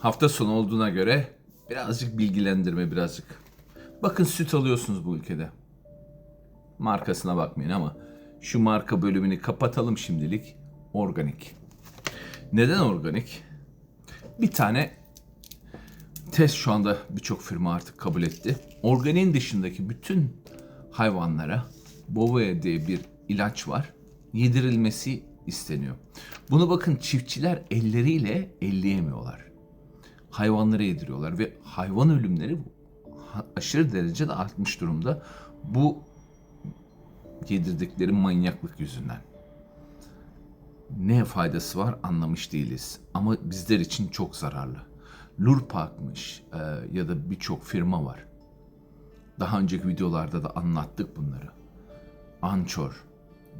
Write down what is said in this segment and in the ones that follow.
Hafta sonu olduğuna göre birazcık bilgilendirme birazcık. Bakın süt alıyorsunuz bu ülkede. Markasına bakmayın ama şu marka bölümünü kapatalım şimdilik. Organik. Neden organik? Bir tane test şu anda birçok firma artık kabul etti. Organiğin dışındaki bütün hayvanlara Bovoe diye bir ilaç var. Yedirilmesi isteniyor. Bunu bakın çiftçiler elleriyle elleyemiyorlar. Hayvanlara yediriyorlar ve hayvan ölümleri aşırı derecede artmış durumda. Bu yedirdikleri manyaklık yüzünden. Ne faydası var anlamış değiliz. Ama bizler için çok zararlı. Lurpak'mış e, ya da birçok firma var. Daha önceki videolarda da anlattık bunları. Ançor.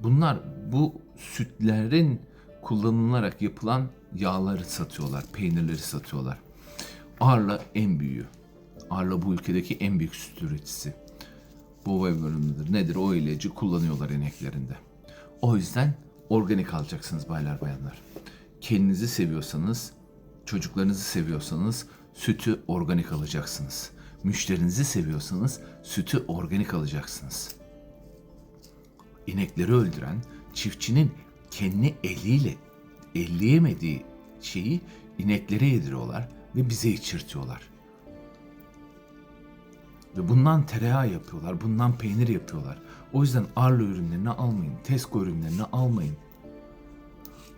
Bunlar bu sütlerin kullanılarak yapılan yağları satıyorlar, peynirleri satıyorlar. Arla en büyüğü. Arla bu ülkedeki en büyük süt üreticisi. Bu bölümüdür. Nedir? O ilacı kullanıyorlar ineklerinde. O yüzden organik alacaksınız baylar bayanlar. Kendinizi seviyorsanız, çocuklarınızı seviyorsanız sütü organik alacaksınız. Müşterinizi seviyorsanız sütü organik alacaksınız. İnekleri öldüren çiftçinin kendi eliyle elleyemediği şeyi ineklere yediriyorlar ve bize içirtiyorlar. Ve bundan tereyağı yapıyorlar, bundan peynir yapıyorlar. O yüzden Arla ürünlerini almayın, Tesco ürünlerini almayın.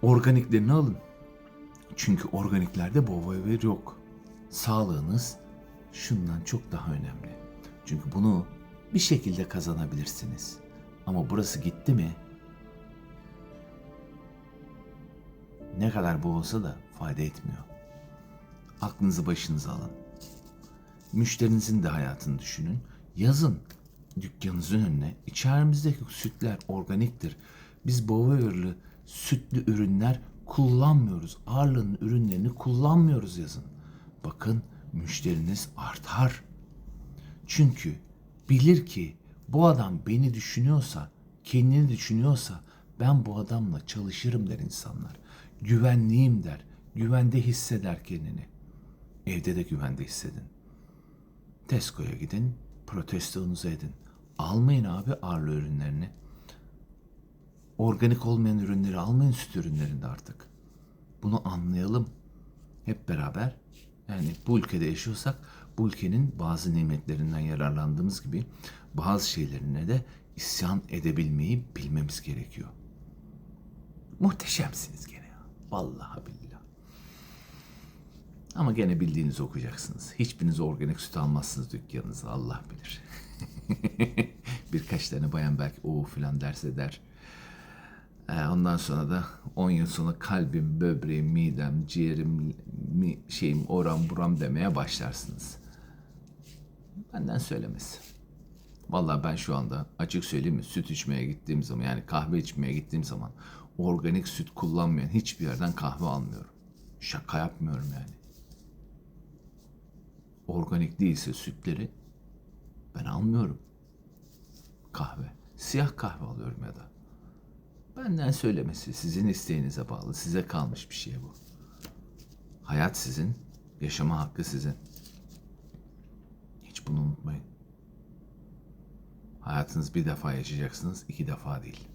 Organiklerini alın. Çünkü organiklerde bovaver yok. Sağlığınız şundan çok daha önemli. Çünkü bunu bir şekilde kazanabilirsiniz. Ama burası gitti mi ne kadar bu olsa da fayda etmiyor. Aklınızı başınıza alın. Müşterinizin de hayatını düşünün. Yazın dükkanınızın önüne içerimizdeki sütler organiktir. Biz Bovaver'lı sütlü ürünler kullanmıyoruz. Arla'nın ürünlerini kullanmıyoruz yazın. Bakın müşteriniz artar. Çünkü bilir ki bu adam beni düşünüyorsa, kendini düşünüyorsa ben bu adamla çalışırım der insanlar. Güvenliyim der. Güvende hisseder kendini. Evde de güvende hissedin. Tesco'ya gidin, protestonuzu edin. Almayın abi Arla ürünlerini. Organik olmayan ürünleri almayın süt ürünlerinde artık. Bunu anlayalım. Hep beraber yani bu ülkede yaşıyorsak bu ülkenin bazı nimetlerinden yararlandığımız gibi bazı şeylerine de isyan edebilmeyi bilmemiz gerekiyor. Muhteşemsiniz gene ya. Vallahi billahi. Ama gene bildiğinizi okuyacaksınız. Hiçbiriniz organik süt almazsınız dükkanınıza. Allah bilir. Birkaç tane bayan belki o filan derse der. Ee, ondan sonra da 10 yıl sonra kalbim, böbreğim, midem, ciğerim, mi, şeyim, oram buram demeye başlarsınız. Benden söylemesi. Vallahi ben şu anda açık söyleyeyim mi süt içmeye gittiğim zaman yani kahve içmeye gittiğim zaman organik süt kullanmayan hiçbir yerden kahve almıyorum. Şaka yapmıyorum yani. Organik değilse sütleri ben almıyorum. Kahve. Siyah kahve alıyorum ya da. Benden söylemesi sizin isteğinize bağlı. Size kalmış bir şey bu. Hayat sizin, yaşama hakkı sizin. Hiç bunu unutmayın. Hayatınız bir defa yaşayacaksınız, iki defa değil.